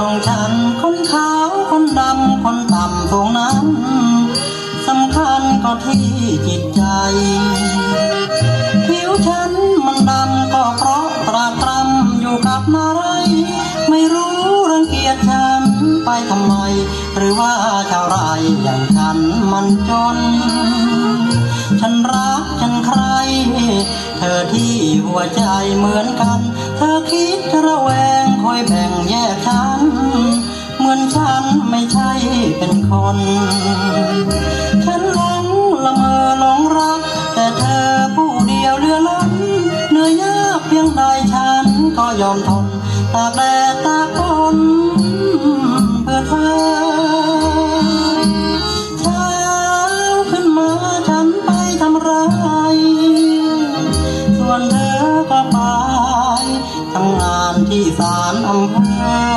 ของฉัน คนขาวคนดำคนต่ำพวงนั้นสำคัญก็ที่จิตใจ ผิวฉันมันดำก็เพราะตรากรำอยู่กับนารายไม่รู้รังเกียจฉันไปทำไม หรือว่าชาวไรอย่างฉันมันจน ฉันรักฉันใคร เธอที่หัวใจเหมือนกัน เธอคิดระแวงคอยแบ่งแยกฉัน เหมือนฉันไม่ใช่เป็นคน ฉันหลงละเมอหลงรัก แต่เธอผู้เดียวเรือล้นเหนื่อยยากเพียงใดฉันก็ยอมทนตากแดดตากฝน อก็ไปทำงานที่ศาลอำเภอ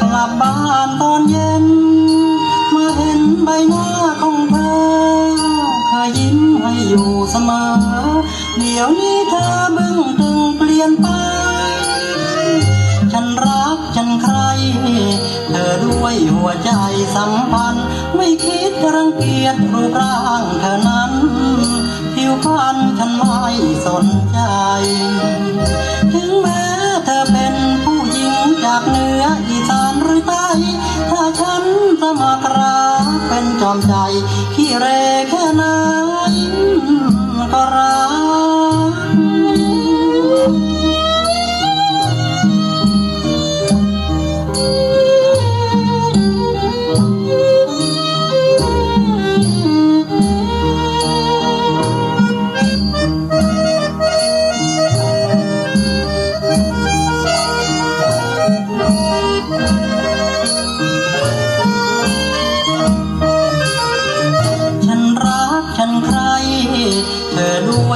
กลับบ้านตอนเย็น มาเห็นใบหน้าของเธอเคยยิ้มให้อยู่เสมอ เดี๋ยวนี้เธอบึ้งตึงเปลี่ยนไป ฉันรักฉันใคร เธอด้วยหัวใจสัมพันธ์ ไม่คิดรังเกียจรูปร่างเธอนั้น นใจ ถึงแม้เธอเป็นผู้หญิงจากเหนืออีสานหรือใต้ถ้าฉันจะมากราเป็นจอมใจขี้เรแค่ไหนก็รัก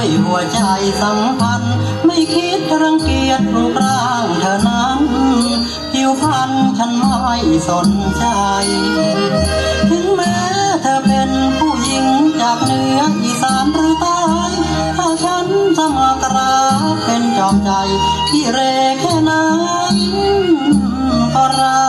ยหัวใจสัมพันธ์ ไม่คิดรังเกียจรูปร่างเธอนั้นผิวพรรณฉันไม่สนใจ ถึงแม้เธอเป็นผู้หญิงจากเหนืออีสานหรือใต้ถ้าฉันจะมากราเป็นจอมใจที่เรแค่นั้นก็รัก